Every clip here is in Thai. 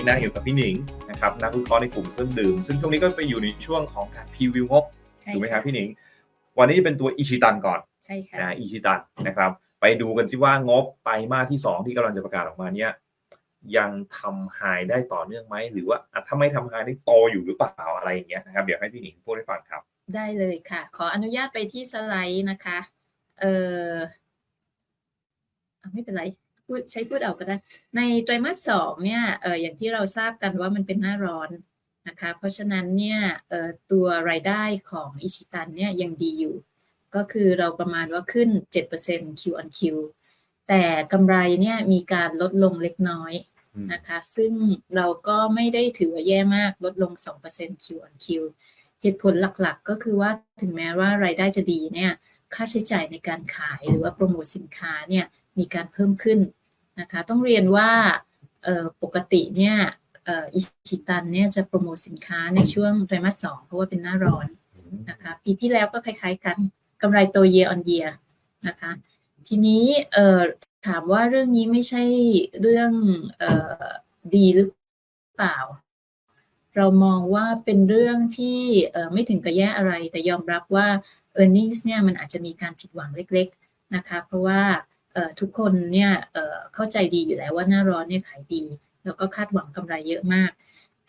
นี้นะอยู่กับพี่หนิงนะครับนักวิเคราะห์ในกลุ่มเครื่องดื่ม ซึ่งช่วงนี้ก็ไปอยู่ในช่วงของการพรีวิวงบใช่ถูกไหมคค่ะรับพี่หนิง วันนี้จะเป็นตัวอิชิตันก่อนใช่ค่ะนะอิชิตันนะครับ ไปดูกันสิว่างบไตรมาสที่ 2 ที่กำลังจะประกาศออกมาเนี่ยยังทำไฮได้ต่อเนื่องไหมหรือว่าอะถ้าไม่ทำไฮได้โตอยู่หรือเปล่าอะไรอย่างเงี้ยนะครับเดี๋ยวให้พี่หนิงพูดให้ฟังครับ ได้เลยค่ะ ขออนุญาตไปที่สไลด์นะคะ เอออะไม่เป็นไร พูดใช้พูดเอาก็ได้ ในไตรมาสสองเนี่ยเอออย่างที่เราทราบกันว่ามันเป็นหน้าร้อนนะคะ เพราะฉะนั้นเนี่ยเออตัวรายได้ของอิชิตันเนี่ยยังดีอยู่ ก็คือเราประมาณว่าขึ้น 7% Q on Q แต่กำไรเนี่ยมีการลดลงเล็กน้อยอืมนะคะ ซึ่งเราก็ไม่ได้ถือว่าแย่มากลดลง 2% Q on Q เหตุผลหลักๆ ก็คือว่าถึงแม้ว่ารายได้จะดีเนี่ยค่าใช้จ่ายในการขายหรือว่าโปรโมทสินค้าเนี่ยมีการเพิ่มขึ้น นะคะ ต้องเรียนว่าเอ่อปกติเนี่ยเอ่ออิชิตันเนี่ยจะโปรโมทสินค้าในช่วงไตรมาสสองเพราะว่าเป็นหน้าร้อนนะคะปีที่แล้วก็คล้ายๆกันกำไรโต year on year นะคะทีนี้เอ่อถามว่าเรื่องนี้ไม่ใช่เรื่องเอ่อดีหรือเปล่า เรามองว่าเป็นเรื่องที่เอ่อไม่ถึงกับแย่อะไร แต่ยอมรับว่า e a r n i n g เนี่ยมันอาจจะมีการผิดหวังเล็ก ๆ นะคะ เพราะว่าเอ่อ ทุกคนเนี่ยเข้าใจดีอยู่แล้วว่าหน้าร้อนเนี่ยขายดี แล้วก็คาดหวังกำไรเยอะมาก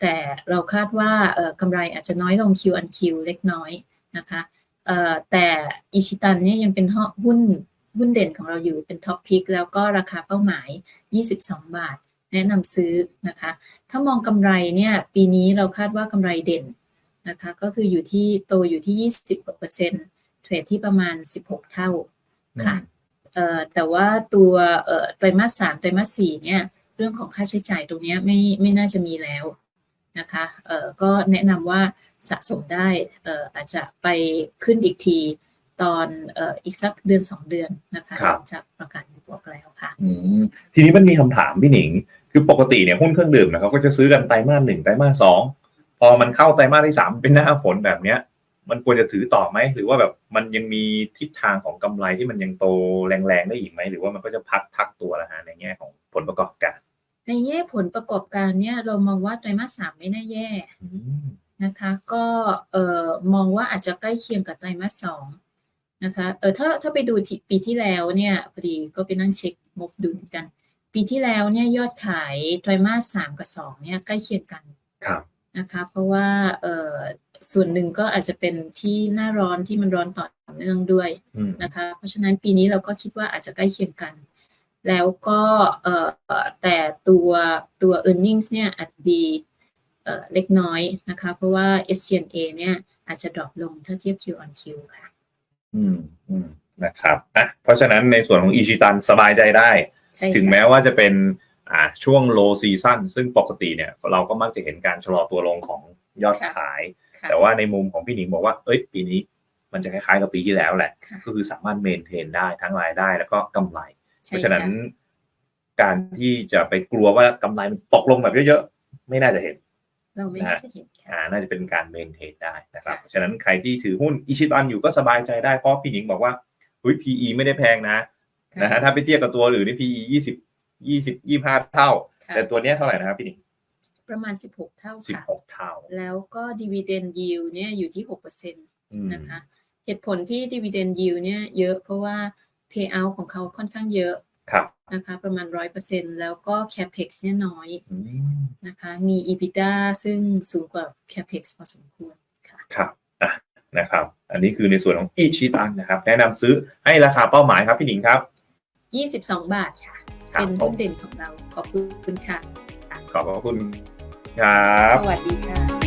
แต่เราคาดว่ากำไรอาจจะน้อยลง Q on Q เล็กน้อยนะคะแต่อิชิตันเนี่ยยังเป็นหุ้นหุ้นเด่นของเราอยู่เป็นท็อปพิกแล้วก็ราคาเป้าหมาย 22 บาท แนะนำซื้อนะคะ ถ้ามองกำไรเนี่ยปีนี้เราคาดว่ากำไรเด่นนะคะก็คืออยู่ที่โตอยู่ที่ 20กว่าเทรดที่ประมาณ 16 เท่าค่ะ แต่ว่าตัวเอ่อไตรมาสสามไตรมาสสี่เนี่ย เรื่องของค่าใช้จ่ายตรงเนี้ยไม่ไม่น่าจะมีแล้วนะคะเอ่อก็แนะนำว่าสะสมได้เอ่ออาจจะไปขึ้นอีกทีตอนเอ่ออีกสักเดือน2เดือนนะคะครัหบลังจากประกาศบวกแล้วค่ะอืมทีนี้มันมีคำถามพี่หนิง คือปกติเนี่ยหุ้นเครื่องดื่มนะเขาก็จะซื้อกันไตรมาสหนึ่งไตรมาสสองพอมันเข้าไตรมาสที่สามเป็นหน้าฝนแบบเนี้ย มันควรจะถือต่อไหม หรือว่าแบบมันยังมีทิศทางของกำไรที่มันยังโตแรงๆได้อีกไหม หรือว่ามันก็จะพักพักตัวแล้วฮะในแง่ของผลประกอบการ ในแง่ผลประกอบการเนี่ยเรามองว่าไตรมาสสามไม่น่าแย่อืมนะคะก็เอ่อมองว่าอาจจะใกล้เคียงกับไตรมาสสองนะคะเออถ้าถ้าไปดูที่ปีที่แล้วเนี่ยพอดีก็ไปนั่งเช็คงบดูเหมือนกัน ปีที่แล้วเนี่ยยอดขายไตรมาสสามกับสองเนี่ยใกล้เคียงกันครับนะคะเพราะว่าเอ่อ ส่วนหนึ่งก็อาจจะเป็นที่หน้าร้อนที่มันร้อนต่อเนื่องด้วยอืมนะคะ เพราะฉะนั้นปีนี้เราก็คิดว่าอาจจะใกล้เคียงกัน แล้วก็เอ่อเอ่อแต่ตัวตัว e a r n i n g เนี่ยอาจจะดีเอ่อเล็กน้อยนะคะ เพราะว่า SG&A เนี่ยอาจจะดรอปลงถ้าเทียบ Q on Q ค่ะ อืมอืมนะครับอะเพราะฉะนั้นในส่วนของอิชิตันสบายใจได้ใช่ถึงค่ะแม้ว่าจะเป็นอ่าช่วง low season ซึ่งปกติเนี่ยเราก็มักจะเห็นการชะลอตัวลงของ ยอดขายค่ะแต่ว่าในมุมของพี่หนิงบอกว่า เอ้ย ปีนี้มันจะคล้ายๆกับปีที่แล้วแหละค่ะก็คือสามารถเมนเทนได้ทั้งรายได้แล้วก็กำไรใช่เพราะฉะนั้นค่การที่จะไปกลัวว่ากำไรมันตกลงแบบเยอะๆ ไม่น่าจะเห็น เราไม่น่าจะเห็นค่ะอ่าน่าจะเป็นการเมนเทนได้นะครับค่ะเพราะฉะนั้นใครที่ถือหุ้นอิชิตันอยู่ก็สบายใจได้เพราะพี่หนิงบอกว่าหุ้ย PE ไม่ได้แพงนะนะฮะถ้าไปเทียบกับตัวอื่นนี่ PE ยี่สิบยี่สิบยี่ห้าเท่าค่ะแต่ตัวเนี้ยเท่าไหร่นะครับพี่หนิง ประมาณ 16 เท่าสิบค่ะหกเท่า แล้วก็ dividend yield เนี่ยอยู่ที่ 6%นอืมะคะ เหตุผลที่ dividend yield เนี่ยเยอะเพราะว่า payout ของเขาค่อนข้างเยอะครับนะคะประมาณ 100%แล้วก็ capex เนี่ยน้อยอืมนะคะ มี EBITDA ซึ่งสูงกว่า capex พอสมควรค่ะครับอะนะครับ อันนี้คือในส่วนของอิชิตันนะครับ แนะนำซื้อให้ราคาเป้าหมายครับพี่หนิงครับ 22 บาทค่ะครับเป็นผหุ้มนเด่นของเราขอบคุณค่ะขอบพระคุณ ครับ สวัสดีค่ะ